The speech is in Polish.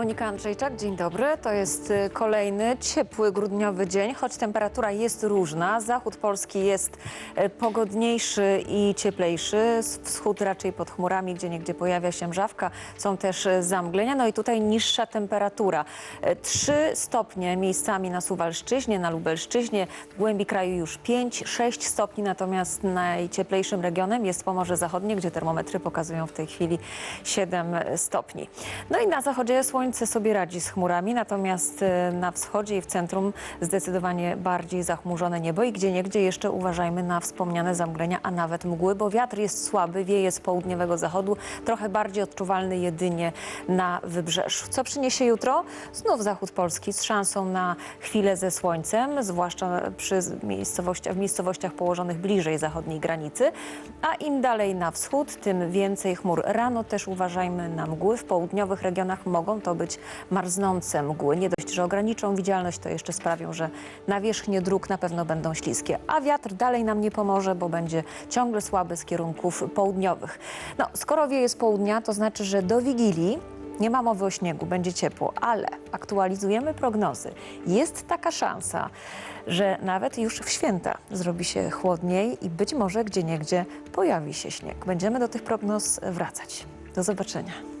Monika Andrzejczak, dzień dobry. To jest y, kolejny ciepły grudniowy dzień, choć temperatura jest różna. Zachód Polski jest y, pogodniejszy i cieplejszy. Wschód raczej pod chmurami, gdzie niegdzie pojawia się mrzawka. Są też y, zamglenia, no i tutaj niższa temperatura. 3 stopnie miejscami na Suwalszczyźnie, na Lubelszczyźnie, w głębi kraju już 5-6 stopni, natomiast najcieplejszym regionem jest Pomorze Zachodnie, gdzie termometry pokazują w tej chwili 7 stopni. No i na zachodzie słońce sobie radzi z chmurami, natomiast e, na wschodzie i w centrum zdecydowanie bardziej zachmurzone niebo i gdzie niegdzie jeszcze uważajmy na wspomniane zamglenia, a nawet mgły, bo wiatr jest słaby, wieje z południowego zachodu, trochę bardziej odczuwalny jedynie na wybrzeżu. Co przyniesie jutro? Znów zachód Polski z szansą na chwilę ze słońcem, zwłaszcza przy miejscowościach, w miejscowościach położonych bliżej zachodniej granicy, a im dalej na wschód, tym więcej chmur. Rano też uważajmy na mgły. W południowych regionach mogą to być marznące mgły. Nie dość, że ograniczą widzialność, to jeszcze sprawią, że nawierzchnie dróg na pewno będą śliskie. A wiatr dalej nam nie pomoże, bo będzie ciągle słaby z kierunków południowych. No, skoro wieje z południa, to znaczy, że do Wigilii nie ma mowy o śniegu, będzie ciepło, ale aktualizujemy prognozy. Jest taka szansa, że nawet już w święta zrobi się chłodniej i być może gdzieniegdzie pojawi się śnieg. Będziemy do tych prognoz wracać. Do zobaczenia.